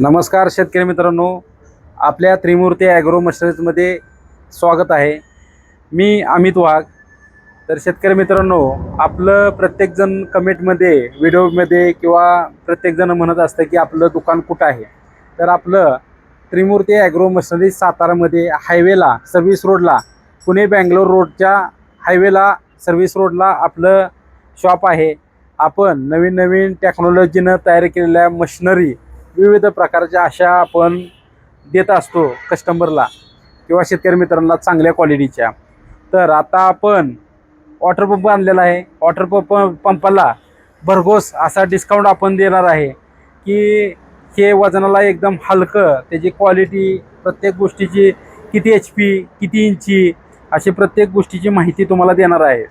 नमस्कार शेतकरी मित्रांनो. आपल्या त्रिमूर्ती ॲग्रो मशनरीजमध्ये स्वागत आहे. मी अमित वाघ. तर शेतकरी मित्रांनो आपलं प्रत्येकजण कमेंटमध्ये व्हिडिओमध्ये किंवा प्रत्येकजण म्हणत असतं की आपलं दुकान कुठं आहे? तर आपलं त्रिमूर्ती ॲग्रो मशनरीज सातारामध्ये हायवेला सर्व्हिस रोडला पुणे बँगलोर रोडच्या हायवेला सर्व्हिस रोडला आपलं शॉप आहे. आपण नवीन नवीन टेक्नॉलॉजीनं तयार केलेल्या मशिनरी विविध प्रकारच्या अशा आपण देत असतो कस्टमरला किंवा शेतकरी मित्रांना चांगल्या क्वालिटीच्या तर आता आपण वॉटर पंप आणलेला आहे. वॉटर पंप पंपाला भरघोस असा डिस्काउंट आपण देणार आहे की हे वजनाला एकदम हलकं त्याची क्वालिटी प्रत्येक गोष्टीची किती एच पी किती इंची अशी प्रत्येक गोष्टीची माहिती तुम्हाला देणार आहे.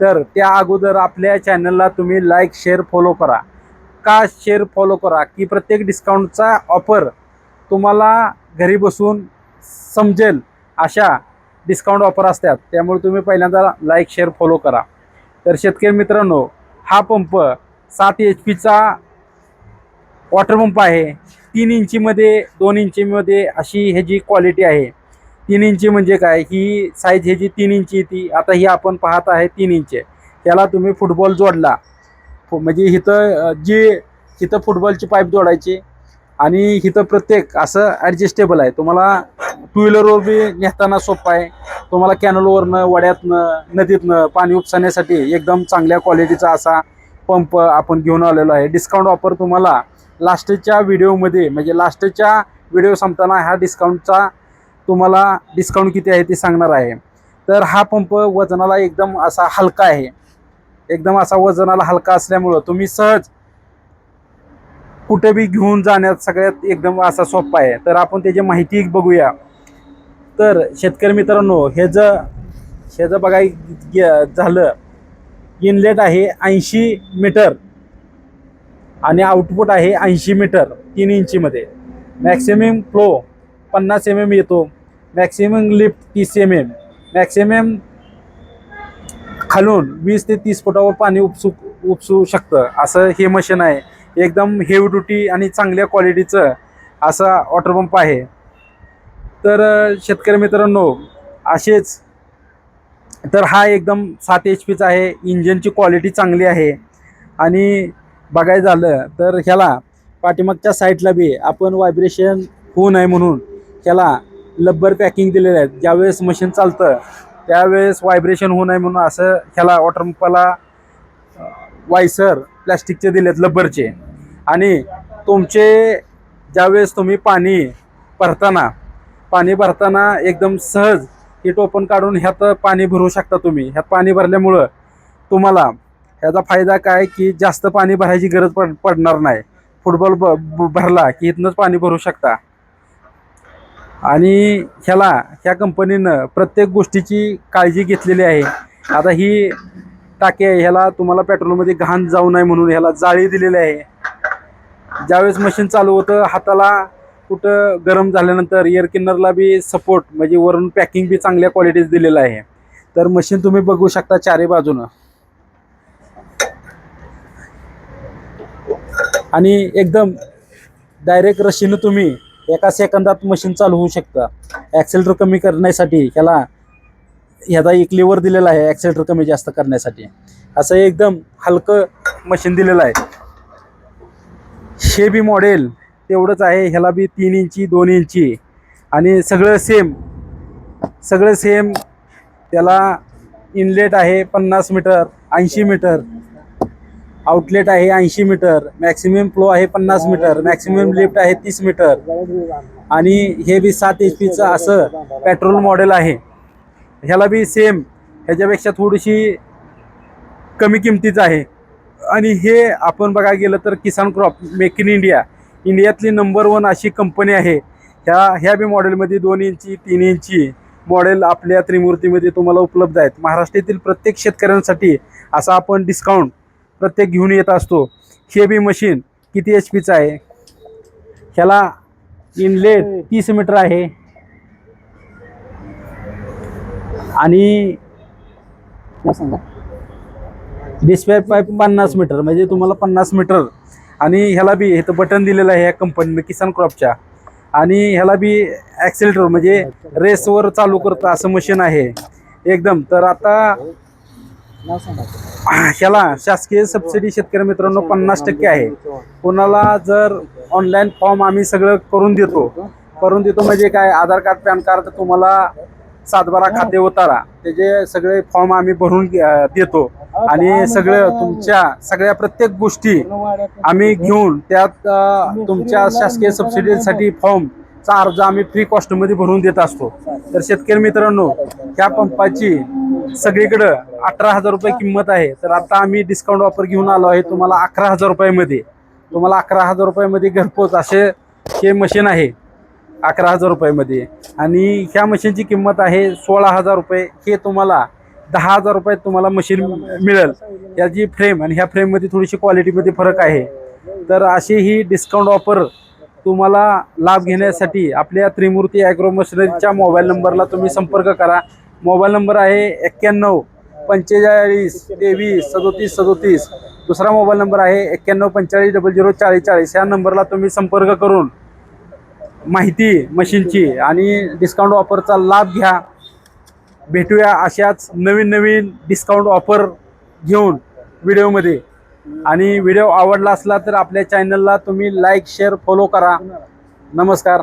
तर त्या अगोदर आपल्या चॅनलला तुम्ही लाईक शेअर फॉलो करा. का शेअर फॉलो करा की प्रत्येक डिस्काउंटचा ऑफर तुम्हाला घरी बसून समजेल अशा डिस्काउंट ऑफर असतात. त्यामुळे तुम्ही पहिल्यांदा लाईक शेअर फॉलो करा. तर शेतकरी मित्रांनो हा पंप सात एच पीचा वॉटर पंप आहे. तीन इंचीमध्ये दोन इंचीमध्ये अशी ह्याची क्वालिटी आहे. तीन इंची म्हणजे काय? ही साईज ह्याची तीन इंची ती. आता ही आपण पाहत आहे तीन इंच. त्याला तुम्ही फुटबॉल जोडला. म्हणजे इथं जी इथं फुटबॉलची पाईप जोडायची आणि इथं प्रत्येक असं ॲडजस्टेबल आहे. तुम्हाला टू व्हीलरवर बी नेताना सोपं आहे. तुम्हाला कॅनलवरनं वड्यातनं नदीतनं पाणी उपसण्यासाठी एकदम चांगल्या क्वालिटीचा असा पंप आपण घेऊन आलेलो आहे. डिस्काउंट ऑफर तुम्हाला लास्टच्या व्हिडिओमध्ये म्हणजे लास्टच्या व्हिडिओ संपताना ह्या डिस्काउंटचा तुम्हाला डिस्काउंट किती आहे ते सांगणार आहे. तर हा पंप वजनाला एकदम असा हलका आहे. एकदम असा वजनाला हलका असल्यामुळं तुम्ही सहज कुठे बी घेऊन जाण्यात सगळ्यात एकदम असा सोपा आहे. तर आपण त्याची माहिती बघूया. तर शेतकरी मित्रांनो हे ज हे जर बघाय झालं. इनलेट आहे ऐंशी मीटर आणि आउटपुट आहे ऐंशी मीटर तीन इंचीमध्ये. मॅक्सिमम फ्लो पन्नास एम एम येतो. मॅक्सिमम लिफ्ट तीस एम एम. मॅक्सिमम खालून वीस ते तीस फुटावर पाणी उपसू उपसू शकतं. असं हे मशीन आहे. एकदम हेवी ड्युटी आणि चांगल्या क्वालिटीचं असा वॉटर पंप आहे. तर शेतकरी मित्रांनो असेच. तर हा एकदम सात एच पीचा आहे. इंजिनची क्वालिटी चांगली आहे. आणि बघायचं झालं तर ह्याला पाठीमागच्या साईडला बी आपण व्हायब्रेशन होऊ नये म्हणून ह्याला लब्बर पॅकिंग दिलेलं आहे. ज्यावेळेस मशीन चालतं त्यावेळेस व्हायब्रेशन होऊ नये म्हणून असं ह्याला वॉटर पंपाला वायसर प्लॅस्टिकचे दिलेत लब्बरचे आणि तुमचे ज्यावेळेस तुम्ही पाणी भरताना पाणी भरताना एकदम सहज ही टोपण काढून ह्यात पाणी भरू शकता तुम्ही. ह्यात पाणी भरल्यामुळं तुम्हाला ह्याचा फायदा काय की जास्त पाणी भरायची गरज पड पडणार नाही. फुटबॉल ब ब- भरला की इथनंच पाणी भरू शकता. आणि ह्याला ह्या कंपनीनं प्रत्येक गोष्टीची काळजी घेतलेली आहे. आता ही टाकी आहे ह्याला तुम्हाला पेट्रोलमध्ये घाण जाऊ नये म्हणून ह्याला जाळी दिलेली आहे. ज्यावेळेस मशीन चालू होतं हाताला कुठं गरम झाल्यानंतर एअर किन्नरला बी सपोर्ट म्हणजे वरून पॅकिंग बी चांगल्या क्वालिटीज दिलेलं आहे. तर मशीन तुम्ही बघू शकता चारही बाजूनं. आणि एकदम डायरेक्ट रशीनं तुम्ही एका सेकंदात मशीन चालू होऊ शकतं. ॲक्सेलेटर कमी करण्यासाठी ह्याला ह्याचा एक लिव्हर दिलेला आहे ॲक्सेलेटर कमी जास्त करण्यासाठी. असं एकदम हलकं मशीन दिलेलं आहे. हे बी मॉडेल तेवढंच आहे ह्याला बी तीन इंची दोन इंची. आणि सगळं सेम सगळं सेम त्याला इनलेट आहे पन्नास मीटर ऐंशी मीटर आउटलेट आहे ऐंशी मीटर मॅक्सिमम फ्लो आहे पन्नास मीटर मॅक्सिमम लिफ्ट आहे तीस मीटर. आणि हे बी सात एच पीचं असं पेट्रोल मॉडेल आहे. ह्याला बी सेम ह्याच्यापेक्षा थोडीशी कमी किमतीचं आहे. आणि हे आपण बघा गेलं तर Kisan crop make in India. इंडियातली number one अशी कंपनी आहे. ह्या ह्या बी मॉडेलमध्ये दोन इंची तीन इंची मॉडेल आपल्या त्रिमूर्तीमध्ये तुम्हाला उपलब्ध आहेत. महाराष्ट्रातील प्रत्येक शेतकऱ्यांसाठी असा आपण डिस्काउंट प्रत्येक घेऊन येत असतो. हे बी मशीन किती एच पीचं आहे? ह्याला इनलेट तीस मीटर आहे. आणि डिस्प्ले पाईप पन्नास मीटर म्हणजे तुम्हाला पन्नास मीटर आणि ह्याला बी हे बटन दिलेलं आहे या कंपनीनं किसान क्रॉपच्या आणि ह्याला बी ॲक्सिलेटर म्हणजे रेसवर चालू करतं असं मशीन आहे. एकदम. तर आता ह्याला शासकीय सबसिडी शेतकरी मित्रांनो पन्नास टक्के आहे. कोणाला जर ऑनलाईन फॉर्म आम्ही सगळं करून देतो करून देतो म्हणजे काय? आधार कार्ड पॅन कार्ड तुम्हाला सातबारा खाते उतारा. त्याचे सगळे फॉर्म आम्ही भरून देतो. आणि सगळं तुमच्या सगळ्या प्रत्येक गोष्टी आम्ही घेऊन त्यात तुमच्या शासकीय सबसिडीसाठी फॉर्मचा अर्ज आम्ही फ्री कॉस्टमध्ये भरून देत असतो. तर शेतकरी मित्रांनो ह्या पंपाची सगळीकडं अठरा हजार रुपये किंमत आहे. तर आता आम्ही डिस्काउंट ऑफर घेऊन आलो आहे तुम्हाला अकरा हजार रुपयामध्ये. तुम्हाला अकरा हजार रुपयामध्ये घरपोच असे हे मशीन आहे. अकरा हजार रुपयामध्ये. आणि ह्या मशीनची किंमत आहे सोळा हजार रुपये. हे तुम्हाला दहा हजार रुपयात तुम्हाला मशीन मिळेल. याची फ्रेम आणि ह्या फ्रेममध्ये थोडीशी क्वालिटीमध्ये फरक आहे. तर अशी ही डिस्काउंट ऑफर तुम्हाला लाभ घेण्यासाठी आपल्या त्रिमूर्ती ॲग्रो मशनरीच्या मोबाईल नंबरला तुम्ही संपर्क करा. मोबाईल नंबर आहे एक्क्याण्णव पंचेचाळीस तेवीस सदोतीस सदोतीस. दुसरा मोबाईल नंबर आहे एक्क्याण्णव पंचेचाळीस डबल झिरो चाळीस चाळीस. या नंबरला तुम्ही संपर्क करून माहिती मशीनची आणि डिस्काउंट ऑफरचा लाभ घ्या. भेटूया अशाच नवीन नवीन डिस्काउंट ऑफर घेऊन व्हिडिओमध्ये. आणि व्हिडिओ आवडला असला तर आपल्या चॅनलला तुम्ही लाईक शेअर फॉलो करा. नमस्कार.